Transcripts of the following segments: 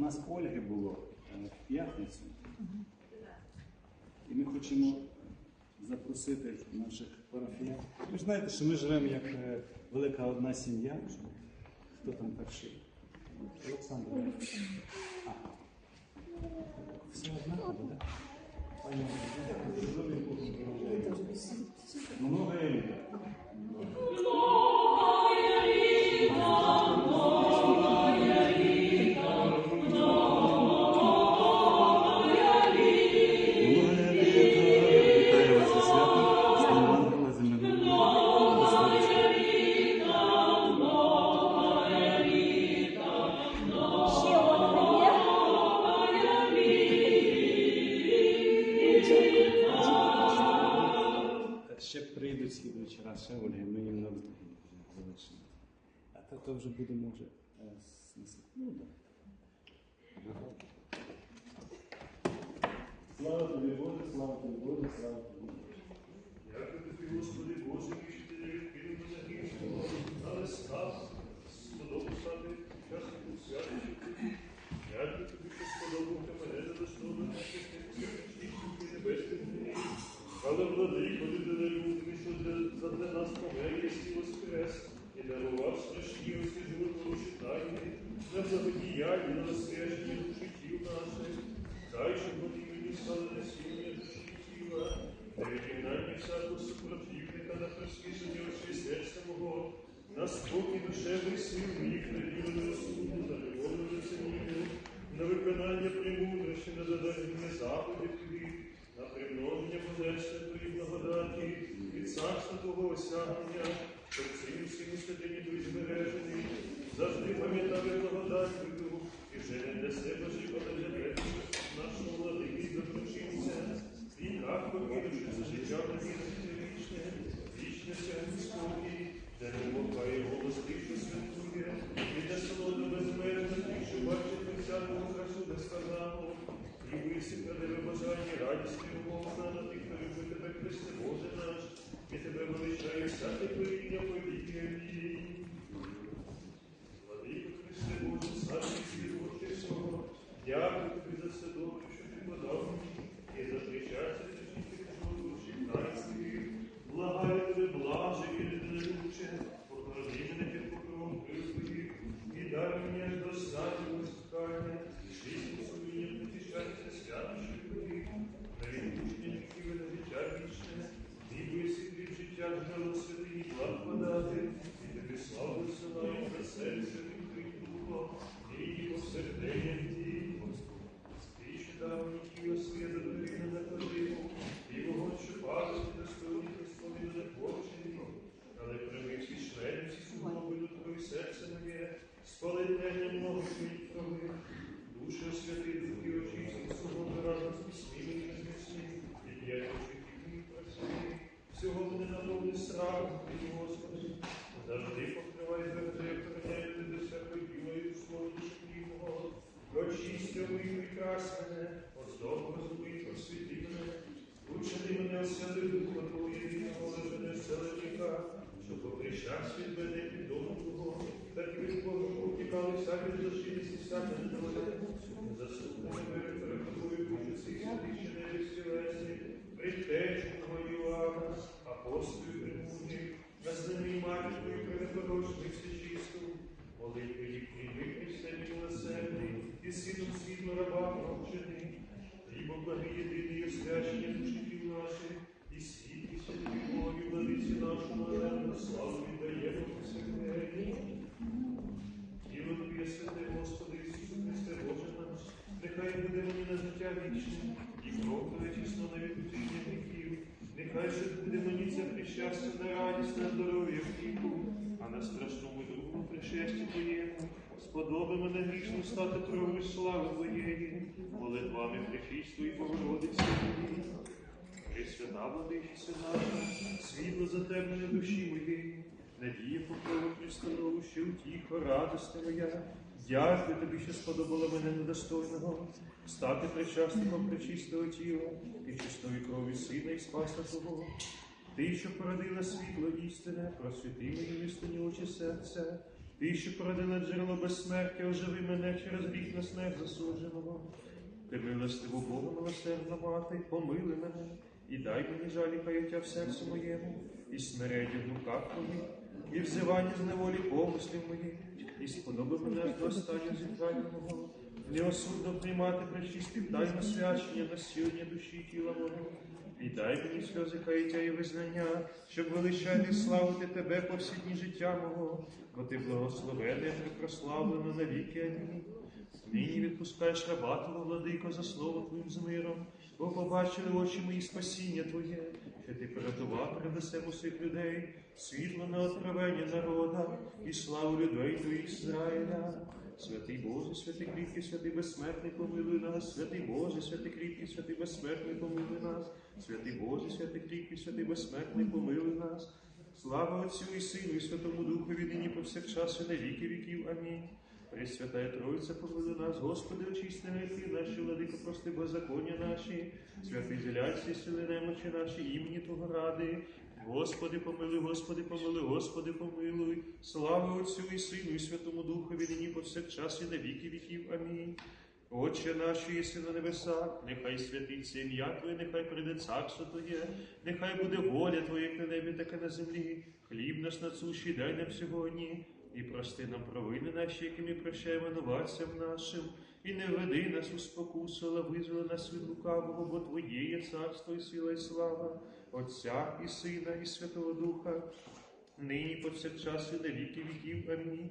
нас Ольги було е, в п'ятницю. І ми хочемо запросити наших парафіян. Ви ж знаєте, що ми живемо як е, велика одна сім'я. Хто там перший? Олександр. А. Все однаково, так? Пані Много еліта. то, то вже будемо вже е, з- на слід- Ну, так. Слава тобі, Боже, слава тобі, Боже, слава тобі. Боже. Дякую тобі, Господи, Всякого супротивника, на просвіження очей на спокій душевних сил моїх, на віру розсуду, на любов лицемірю, на виконання премудрості, на додання заходів тобі, на примноження божества Твої благодаті, від царства Твого осягнення, щоб цим всім святині Твої збережений, завжди пам'ятали благодать Твою, і вже не для себе живота для нашого владики заключився, і покинувши за життя на вірне вічне, вічне святий спокій, де не мовкає голос що і де солода безмежна, що бачить всякого красу безказану, і висипка тебе бажання, радість і умовна, на тих, хто любить тебе, Христе Боже наш, і тебе величає всяке творіння повіки. Амінь. Владико Христе Боже, славі свій Боже свого, дякую тобі за все добре, що ти подав мені, і за причастя святих душі таїнських. Благаю тебе, блаже і людинолюбче, поклади мене під покровом Христові, і дай мені аж до останнього спускання, жизнь свою не притішатися святощі тобі, на відпущення віків і на життя вічне, і висвітлі в життя джерело святині благ подати, і тобі славу висилаю на серце відкрить духом, і посердення ті, Господи. Ти що дав мені тіло своє задовільне на подиву, і вогонь, що падає достойні Христові не порчені, але прямих і членів всі свого виду твоє серце моє, спалення много твоїх крови, душу святий духи очисті свого разом з пісніми і і п'ять твоїх працює, всього мене наповни страх, і Господи, завжди покривай завжди, охороняй тебе всякої білої слові душі Очисти мої прекрасне, оздобу розбий, просвіти мене, учини мене осяди духа Твоєї, положи мене вселенника, щоб поприщав від мене під дому Твого, так і від Бога утікали всякі злочинність і всяке перед Тобою, Боже, цих святих чинелів сілесні, предтечу Твою Ава, апостолів премудрих, на знамі матір Твою пренепорочних всечисту, Молитви їх прийми, Христе, милосердний, і світом світло раба провчений, Хлібо благий єдиний освячення душі наших, і світ, і святій Богові, владиці нашому, на славу віддаємо всякдень. Тіло Тобі, святе Господи, Ісусу Христе, Боже наш, нехай буде мені на життя вічне, і Твоя на відпущення нехай же буде мені це прищастя на радість, на здоров'я віку, а на страшному другому пришесті Твоєму, сподоби мене грішно стати тровою слави Твоєї, молитвами Пречисту і Богородиці Твої. Пресвята владичиця наша, світло затемнення душі моєї, надія покрова Христонову, що утіха, радости моя. Дякую тобі, що сподобала мене недостойного, стати причасником пречистого тіла і чистої крові Сина і Спаса Твого. Ти, що породила світло істине, просвіти мені вистані очі серця, Ти, що породила джерело безсмертя, оживи мене через гріх на смерть засудженого. Ти милостиву Бога милосердна мати, помили мене, і дай мені жалі каяття в серці моєму, і смирення в духах моїх, і взивання з неволі помислів моїх, і сподоби мене до останнього зітхання мого. Неосудно приймати причисті тайне свячення на сьогодні душі і тіла мого. І дай мені сльози каяття і визнання, щоб величати славити тебе по всі дні життя мого, бо ти благословений і прославлено навіки. Амінь. Нині відпускаєш раба Твого, владико, за слово Твоїм з миром, бо побачили очі мої спасіння Твоє, що ти усім усіх людей, світло на откровення народа і славу людей Твоїх Ізраїля. Святий Боже, святий кріпкий, святий безсмертний, помилуй нас, святий Боже, святий кріпкий, святий безсмертний, помилуй нас, святий Боже, святий кріпкий, святий безсмертний, помилуй нас. Слава Отцю і Сину, і Святому Духові, нині повсякчас і на віки віків. Амінь. Пресвятая Троїця, помили нас, Господи, очисти гріхи наші, владико, прости беззаконня наші, святий зеляйся, сили немочі наші, імені Твого ради. Господи, помилуй, Господи, помилуй, Господи, помилуй. Слава Отцю і Сину, і Святому Духові, нині повсякчас і на віки віків. Амінь. Отче наш, єси на небесах, нехай святиться ім'я Твоє, нехай прийде царство Твоє, нехай буде воля Твоя, як на небі, так і на землі. Хліб наш насущий дай нам сьогодні, і прости нам провини наші, які ми прощаємо винуватцям нашим, і не веди нас у спокусу, але визволи нас від лукавого, бо Твоє є царство і сила, і слава, Отця і Сина, і Святого Духа, нині повсякчас і на віки віків. Амінь.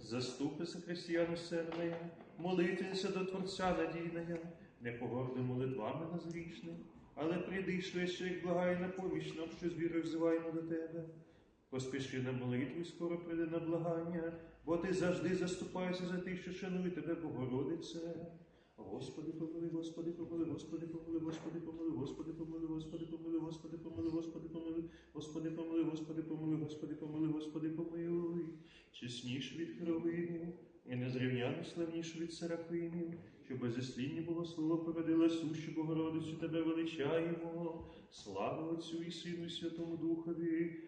Заступися християн усердне, молитвенся до Творця надійная, не погорди молитвами нас грішним, але прийди швидше, як благає на поміч нам, що з вірою взиваємо до тебе. Поспіши на молитву, і скоро прийде на благання, бо ти завжди заступаєшся за тих, що шанують тебе, Богородице. Господи, помили, Господи, помили, Господи, помили, Господи, помили, Господи, помили, Господи, помили, Господи, помили, Господи, помили, Господи, помили, Господи, помили, Господи, помили, Господи, помилуй. Чесніш від херовимів, і незрівняно славніш від серафимів, що безісління було слово породила сущу Богородицю, тебе величаємо. Слава Отцю і Сину, Святому Духові,